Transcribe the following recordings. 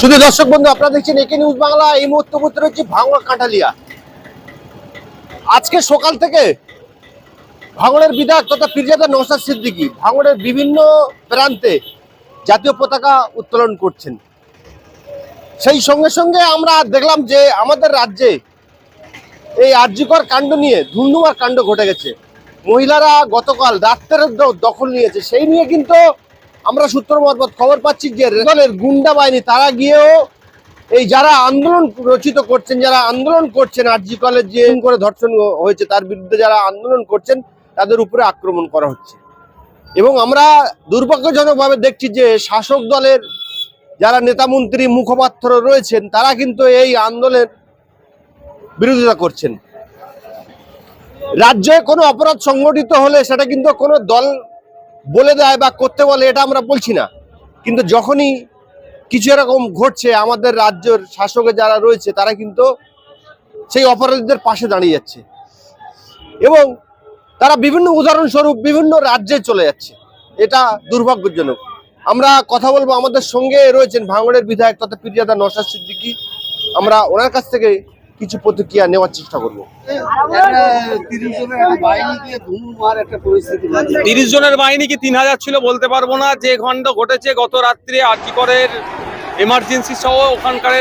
শুধু দর্শক বন্ধু আপনারা দেখছেন একে নিউজ বাংলা এই মুহূর্তে উপস্থিত রয়েছে ভাঙড় কাঁঠালিয়া। আজকে সকাল থেকে ভাঙড়ের বিধায়ক তথা পীরজাদা নৌসাদ সিদ্দিকী ভাঙড়ের বিভিন্ন প্রান্তে জাতীয় পতাকা উত্তোলন করছেন। সেই সঙ্গে সঙ্গে আমরা দেখলাম যে আমাদের রাজ্যে এই আর্যিকর কাণ্ড নিয়ে ধুমধুমার কাণ্ড ঘটে গেছে। মহিলারা গতকাল রাত্রের দখল নিয়েছে। সেই নিয়ে কিন্তু আমরা সূত্র মারফত খবর পাচ্ছি যে রেলের গুন্ডা বাহিনী, তারা গিয়েও এই যারা আন্দোলন রচিত করছেন, যারা আন্দোলন করছেন আরজি কলেজ যে করে ধর্ষণ হয়েছে, তার বিরুদ্ধে যারা আন্দোলন করছেন, তাদের উপরে আক্রমণ করা হচ্ছে। এবং আমরা দুর্ভাগ্যজনকভাবে দেখছি যে শাসক দলের যারা নেতামন্ত্রী মুখপাত্র রয়েছেন, তারা কিন্তু এই আন্দোলনের বিরোধিতা করছেন। রাজ্যে কোনো অপরাধ সংগঠিত হলে সেটা কিন্তু কোনো দল বলে দেয় বা করতে বলে, এটা আমরা বলছি না। কিন্তু যখনই কিছু এরকম ঘটছে, আমাদের রাজ্যের শাসকে যারা রয়েছে, তারা কিন্তু সেই অপরাধীদের পাশে দাঁড়িয়ে যাচ্ছে। এবং তারা বিভিন্ন উদাহরণস্বরূপ বিভিন্ন রাজ্যে চলে যাচ্ছে। এটা দুর্ভাগ্যজনক। আমরা কথা বলব আমাদের সঙ্গে রয়েছেন ভাঙড়ের বিধায়ক তথা পীরজাদা নসাদ সিদ্দিকী। আমরা ওনার কাছ থেকে কিছু প্রতিক্রিয়া নেওয়ার চেষ্টা করব। তিরিশ জনের বাহিনী কি তিন হাজার ছিল বলতে পারব না। যে খণ্ড ঘটেছে গত রাত্রে আর্জিকরের এমার্জেন্সি সহ ওখানকার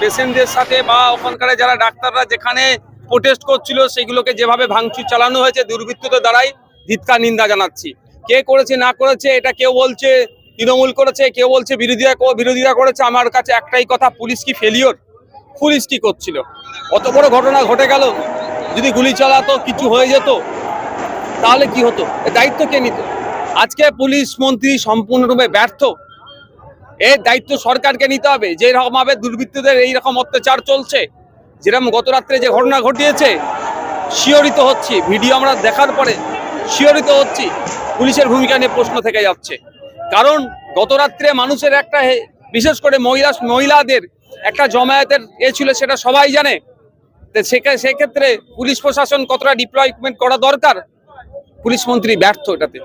পেশেন্টদের সাথে বা ওখানকার যারা ডাক্তাররা যেখানে প্রোটেস্ট করছিল, সেগুলোকে যেভাবে ভাঙচুর চালানো হয়েছে, দুর্বৃত্তদের দ্বারাই ধিৎকার, নিন্দা জানাচ্ছি। কে করেছে, না করেছে, এটা কেউ বলছে, তৃণমূল করেছে, কেউ বলছে বিরোধীরা বিরোধীরা করেছে, আমার কাছে একটাই কথা, পুলিশ কি ফেলিওর পুলিশ কি করছিল অত বড় ঘটনা ঘটে গেল, যদি গুলি চালাতো, কিছু হয়ে যেত, তাহলে কি হতো? দায়িত্ব কে নিত? আজকে পুলিশ মন্ত্রী সম্পূর্ণরূপে ব্যর্থ। এর দায়িত্ব সরকারকে নিতে হবে। যে রকম ভাবে দুর্বৃত্তদের এই রকম অত্যাচার চলছে, যেরকম গত রাত্রে যে ঘটনা ঘটিয়েছে, শিহরিত হচ্ছি। ভিডিও আমরা দেখার পরে শিহরিত হচ্ছি। পুলিশের ভূমিকা নিয়ে প্রশ্ন থেকে যাচ্ছে। কারণ গত রাত্রে মানুষের একটা বিশেষ করে মহিলা, মহিলাদের একটা জমায়েতের এ ছিল সেটা সবাই জানে। সেক্ষেত্রে পুলিশ প্রশাসন কতটা ডিপ্লয়মেন্ট করা দরকার? পুলিশ মন্ত্রী ব্যর্থ এটাতে।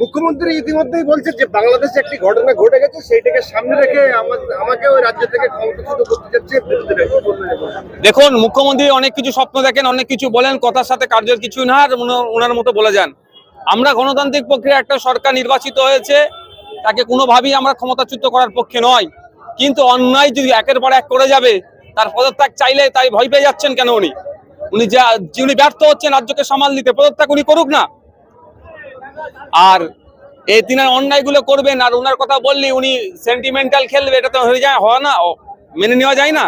মুখ্যমন্ত্রী ইতিমধ্যেই বলছে যে বাংলাদেশে একটি ঘটনা ঘটে গেছে সেইটাকে সামনে রেখে আমা- আমাকে ওই রাজ্য থেকে ক্ষমতাচ্যুত করতে যাচ্ছে? দেখুন মুখ্যমন্ত্রী অনেক কিছু স্বপ্ন দেখেন অনেক কিছু বলেন কথার সাথে কার্যের কিছু না আর ওনার মতো বলে যান। আমরা গণতান্ত্রিক প্রক্রিয়া একটা সরকার নির্বাচিত হয়েছে তাকে কোনোভাবেই আমরা ক্ষমতাচ্যুত করার পক্ষে নয়। কিন্তু অন্যায় যদি একের পর এক করে যাবে, তার পদত্যাগ চাইলে তাই ভয় পেয়ে যাচ্ছেন কেন উনি? উনি যা উনি ব্যর্থ হচ্ছেন, রাজ্যকে সামাল দিতে, পদত্যাগ উনি করুক না। আর এই তিনার অন্যায়গুলো করবেন, আর ওনার কথা বললি, উনি সেন্টিমেন্টাল খেলবে, এটা তো হয়ে যায়, হয় না মেনে নেওয়া যায় না।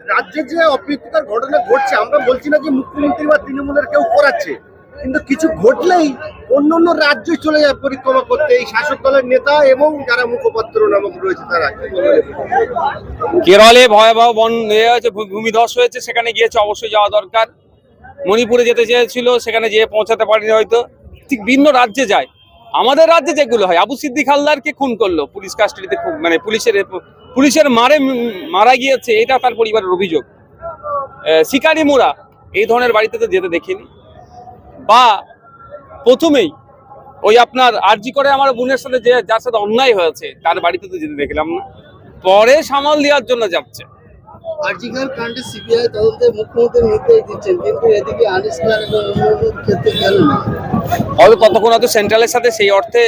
রাজ্যে যে অপ্রীতিকর ঘটনা ঘটছে, আমরা বলছি না যে মুখ্যমন্ত্রী বা তৃণমূলের কেউ করাচ্ছে। কিন্তু কিছু ঘটলেই অন্য অন্য রাজ্যে চলে যায় পরিক্রমা করতে। এই শাসক দলের নেতা এবং যারা মুখপাত্র নামক রয়েছে তারা। কেরলে ভয়াবহ বন ভূমিধস হয়েছে, সেখানে গিয়েছে অবশ্যই যাওয়া দরকার। মণিপুরে যেতে চেয়েছিল, সেখানে যেয়ে পৌঁছাতে পারেনি হয়তো। ঠিক ভিন্ন রাজ্যে যায়। আমাদের রাজ্যে যেগুলো হয়, আবু সিদ্দিক হালদারকে খুন করল পুলিশ কাস্টাডিতে মানে পুলিশের পুলিশের মারে মারা গিয়েছে, এটা তার পরিবারের অভিযোগ। শিকারি মুরা এই ধরনের বাড়িতে তো যেতে দেখিনি। বা প্রথমেই ওই আপনার আরজি করে আমার বোনের সাথে যে যার সাথে অন্যায় হয়েছে তার বাড়িতে তো যেতে দেখলাম না। পরে সামাল দেওয়ার জন্য যাচ্ছে। আর্জিকার কাণ্ডে সিবিআই তদন্তে মুখ্যমন্ত্রী নির্দেশ দিচ্ছেন কিন্তু এদিকে আনিসকার এবং অন্যান্য ক্ষেত্রে কেন না হয়তো ততক্ষণ হয়তো সেন্ট্রালের সাথে সেই অর্থে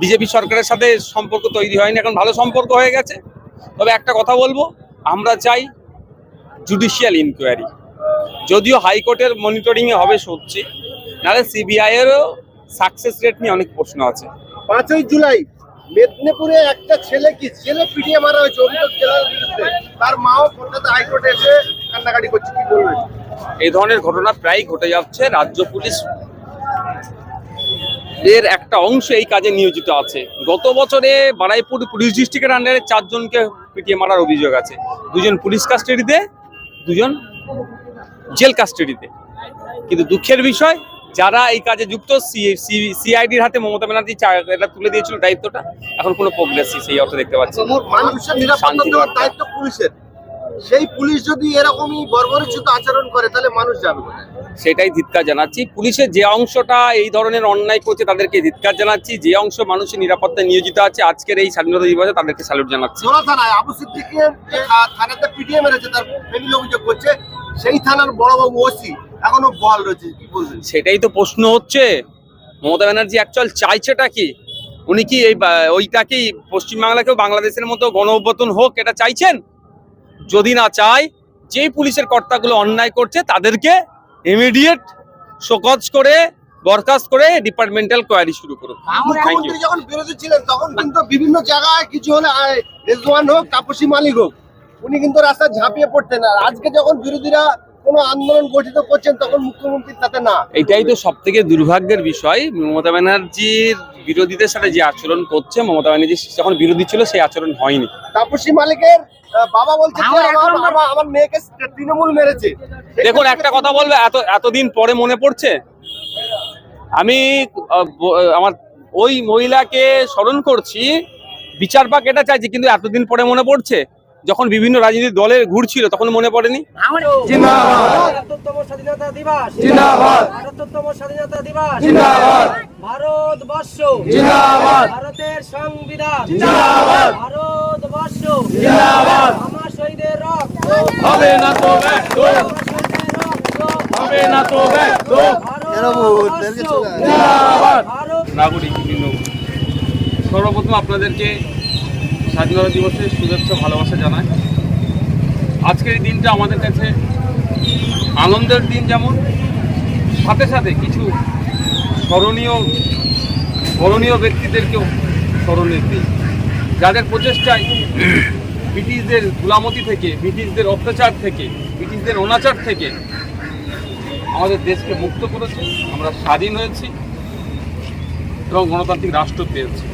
বিজেপি সরকারের সাথে সম্পর্ক তৈরি হয়নি এখন ভালো সম্পর্ক হয়ে গেছে। তবে একটা কথা বলব আমরা চাই জুডিশিয়াল ইনকোয়ারি যদিও হাইকোর্টের মনিটরিংয়ে হবে সত্যি নাহলে সিবিআই এরও সাকসেস রেট নিয়ে অনেক প্রশ্ন আছে। পাঁচই জুলাই মেদিনীপুরে একটা ছেলে কি ছেলে পিটিয়ে মারা হয়েছে অভিযোগ জেলার বিরুদ্ধে? তার মাও কলকাতা হাইকোর্টে এসে কান্নাকাটি করছে কি বলবেন? এই ধরনের ঘটনা প্রায়ই ঘটে যাচ্ছে রাজ্য পুলিশ এর একটা অংশ এই কাজে নিয়োজিত আছে। গত বছরে বারাইপুর পুলিশ ডিস্ট্রিক্টের আন্ডারে চারজনকে পিটিয়ে মারার অভিযোগ আছে। দুজন পুলিশ কাস্টাডিতে দুজন জেল কাস্টাডিতে। কিন্তু দুঃখের বিষয় যারা এই কাজে যুক্ত সিআইডির হাতে মমতা ব্যানার্জি এটা তুলে দিয়েছিল দায়িত্বটা এখন কোনো প্রোগ্রেস সেই অর্থ দেখতে পাচ্ছি নিরাপত্তা। দায়িত্ব পুলিশের। সেই পুলিশ যদি এরকমই বর্বরচিত আচরণ করে তাহলে মানুষ যাবে সেটাই ধিৎকার জানাচ্ছি। পুলিশের যে অংশটা এই ধরনের অন্যায় করছে তাদেরকে ধিৎকার জানাচ্ছি। যে অংশ মানুষের নিরাপত্তায় নিয়োজিত আছে আজকের এই স্বাধীনতা দিবসে তাদেরকে স্যালুট জানাচ্ছি। থানাতে মেরেছে তার ফ্যামিলি অভিযোগ করছে। সেই থানার বড়বাবু ওসি এখনও বহাল রয়েছে কি বলবেন? সেটাই তো প্রশ্ন হচ্ছে। মমতা ব্যানার্জি অ্যাকচুয়াল চাইছেটা কি? উনি কি এই বা- ওইটাকেই পশ্চিমবাংলাকেও বাংলাদেশের মতো গণ হোক এটা চাইছেন? যদি না চায় যেই পুলিশের কর্তাগুলো অন্যায় করছে তাদেরকে ইমিডিয়েট শোকজ করে বরখাস্ত করে ডিপার্টমেন্টাল কোয়ারি শুরু করুন। মুখ্যমন্ত্রী যখন বিরোধী ছিলেন তখন কিন্তু বিভিন্ন জায়গায় কিছু হলে রেজওয়ান হোক তাপসী মালিক হোক উনি কিন্তু রাস্তায় ঝাঁপিয়ে পড়তেন আর আজকে যখন বিরোধীরা কোনো আন্দোলন গঠিত করছেন তখন মুখ্যমন্ত্রী তাতে না। এটাই তো সব থেকে দুর্ভাগ্যের বিষয়। মমতা ব্যানার্জির বিরোধীদের সাথে যে আচরণ করছে মমতা ব্যানার্জি যখন বিরোধী ছিল সেই আচরণ হয়নি। তাপসী মালিকের বাবা বলছে আমার মেয়েকে তৃণমূল মেরেছে। দেখুন একটা কথা বলবে এত এতদিন পরে মনে পড়ছে? আমি আমার ওই মহিলাকে স্মরণ করছি বিচার পাক এটা চাইছি কিন্তু এতদিন পরে মনে পড়ছে? যখন বিভিন্ন রাজনৈতিক দলে ঘুরছিল তখন মনে পড়েনি? আটাত্তরতম স্বাধীনতা দিবস। স্বাধীনতা দিবস। ভারতবর্ষ। ভারতের সংবিধান। ভারতবর্ষ। আমার শহীদের রক্ত। হবে না তো ব্যর্থ। আমার শহীদের রক্ত। হবে না তো ব্যর্থ। ভারতবর্ষ। জিন্দাবাদ। ভারত নাগরিক সর্বপ্রথম আপনাদেরকে স্বাধীনতা দিবসের শুভেচ্ছা, ভালোবাসা জানাই আজকের এই দিনটা আমাদের কাছে আনন্দের দিন যেমন, সাথে সাথে কিছু স্মরণীয় স্মরণীয় ব্যক্তিদেরকেও স্মরণের দিন। যাদের প্রচেষ্টায় ব্রিটিশদের গুলামতি থেকে, ব্রিটিশদের অত্যাচার থেকে, ব্রিটিশদের অনাচার থেকে আমাদের দেশকে মুক্ত করেছে, আমরা স্বাধীন হয়েছি এবং গণতান্ত্রিক রাষ্ট্র পেয়েছে।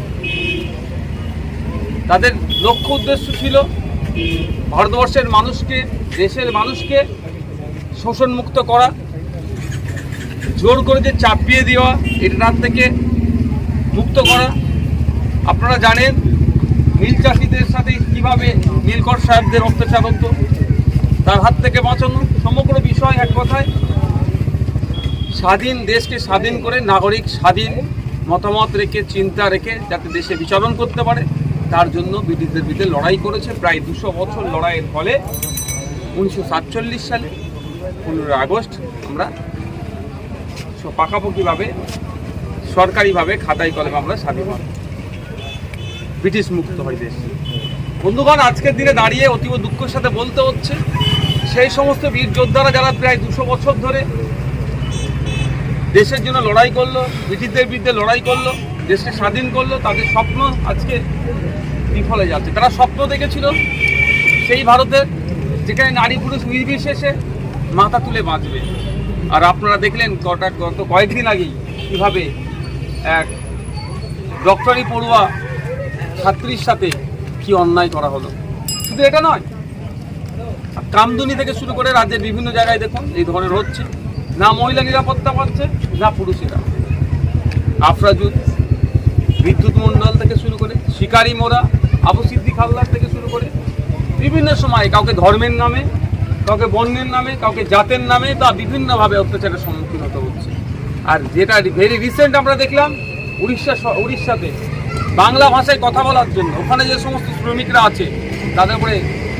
তাদের লক্ষ্য উদ্দেশ্য ছিল ভারতবর্ষের মানুষকে, দেশের মানুষকে শোষণমুক্ত করা, জোর করে যে চাপিয়ে দেওয়া, এটার থেকে মুক্ত করা। আপনারা জানেন মিল চাষিদের সাথে কীভাবে নীলকর সাহেবদের অত্যাচার হতো, তার হাত থেকে বাঁচানো সমগ্র বিষয় এক কথায়। স্বাধীন দেশকে স্বাধীন করে নাগরিক স্বাধীন মতামত রেখে, চিন্তা রেখে যাতে দেশে বিচরণ করতে পারে। তার জন্য ব্রিটিশদের বিরুদ্ধে লড়াই করেছে। প্রায় দুশো বছর লড়াইয়ের ফলে উনিশশো সাতচল্লিশ সালে পনেরোই আগস্ট আমরা পাকাপাকিভাবে, সরকারিভাবে খাতায় কলমে আমরা স্বাধীন হই ব্রিটিশ মুক্ত হয় দেশ। বন্ধুগণ, আজকের দিনে দাঁড়িয়ে অতীব দুঃখের সাথে বলতে হচ্ছে, সেই সমস্ত বীর যোদ্ধারা যারা প্রায় দুশো বছর ধরে দেশের জন্য লড়াই করল, ব্রিটিশদের বিরুদ্ধে লড়াই করল দেশকে স্বাধীন করল, তাদের স্বপ্ন আজকে বিফলে যাচ্ছে। তারা স্বপ্ন দেখেছিল সেই ভারতের, যেখানে নারী পুরুষ নির্বিশেষে মাথা তুলে বাঁচবে। আর আপনারা দেখলেন কটা গত কয়েকদিন আগেই কীভাবে এক ডক্টরি পড়ুয়া ছাত্রীর সাথে কি অন্যায় করা হলো। শুধু এটা নয়, কামদুনি থেকে শুরু করে রাজ্যের বিভিন্ন জায়গায় দেখুন এই ধরনের হচ্ছে। না মহিলা নিরাপত্তা পাচ্ছে, না পুরুষেরা। আফরাজুদ বিদ্যুৎ মণ্ডল থেকে শুরু করে শিকারি মোড়া, আবু সিদ্দিক হালদার থেকে শুরু করে বিভিন্ন সময় কাউকে ধর্মের নামে, কাউকে বর্ণের নামে, কাউকে জাতের নামে তা বিভিন্নভাবে অত্যাচারের সম্মুখীন হতে হচ্ছে। আর যেটা ভেরি রিসেন্ট আমরা দেখলাম, উড়িষ্যা উড়িষ্যাতে বাংলা ভাষায় কথা বলার জন্য ওখানে যে সমস্ত শ্রমিকরা আছে, তাদের উপরে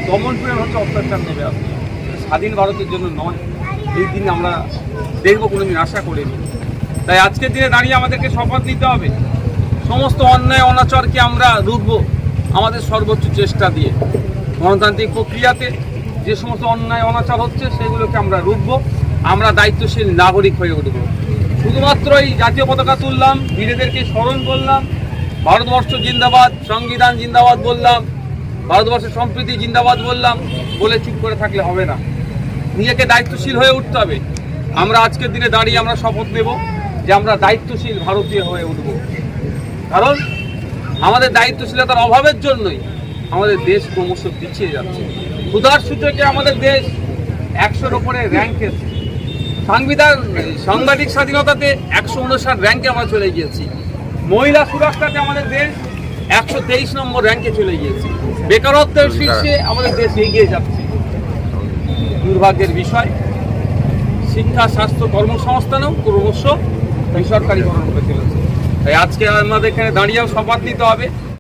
দমন হচ্ছে, অত্যাচার নেবে আসছে। স্বাধীন ভারতের জন্য নয়, এই দিন আমরা দেখব, কোনোদিন আশা করিনি। তাই আজকের দিনে দাঁড়িয়ে আমাদেরকে শপথ নিতে হবে। সমস্ত অন্যায়, অনাচারকে আমরা রুখবো আমাদের সর্বোচ্চ চেষ্টা দিয়ে। গণতান্ত্রিক প্রক্রিয়াতে যে সমস্ত অন্যায়, অনাচার হচ্ছে, সেগুলোকে আমরা রুখবো। আমরা দায়িত্বশীল নাগরিক হয়ে উঠব। শুধুমাত্র এই জাতীয় পতাকা তুললাম বীরেদেরকে স্মরণ করলাম, ভারতবর্ষ জিন্দাবাদ, সংবিধান জিন্দাবাদ বললাম, ভারতবর্ষের সম্প্রীতি জিন্দাবাদ বললাম, বলে চুপ করে থাকলে হবে না। নিজেকে দায়িত্বশীল হয়ে উঠতে হবে। আমরা আজকের দিনে দাঁড়িয়ে আমরা শপথ নেব যে আমরা দায়িত্বশীল ভারতীয় হয়ে উঠব। কারণ আমাদের দায়িত্বশীলতার অভাবের জন্যই আমাদের দেশ ক্রমশ পিছিয়ে যাচ্ছে। ক্ষুধার সূচকে আমাদের দেশ একশোর ওপরে র্যাঙ্ক এসেছে সংবিধান, সাংবাদিক স্বাধীনতাতে একশো উনষাট র্যাঙ্কে আমরা চলে গিয়েছি। মহিলা সুরক্ষাতে আমাদের দেশ একশো তেইশ নম্বর র্যাঙ্কে চলে গিয়েছি। বেকারত্বের শীর্ষে আমাদের দেশ এগিয়ে যাচ্ছে। দুর্ভাগ্যের বিষয়, শিক্ষা, স্বাস্থ্য কর্মসংস্থানেও ক্রমশ বেসরকারিকরণ করে চলেছে তাই আজকে আমাদের এখানে দাঁড়িয়েও শপথ নিতে হবে।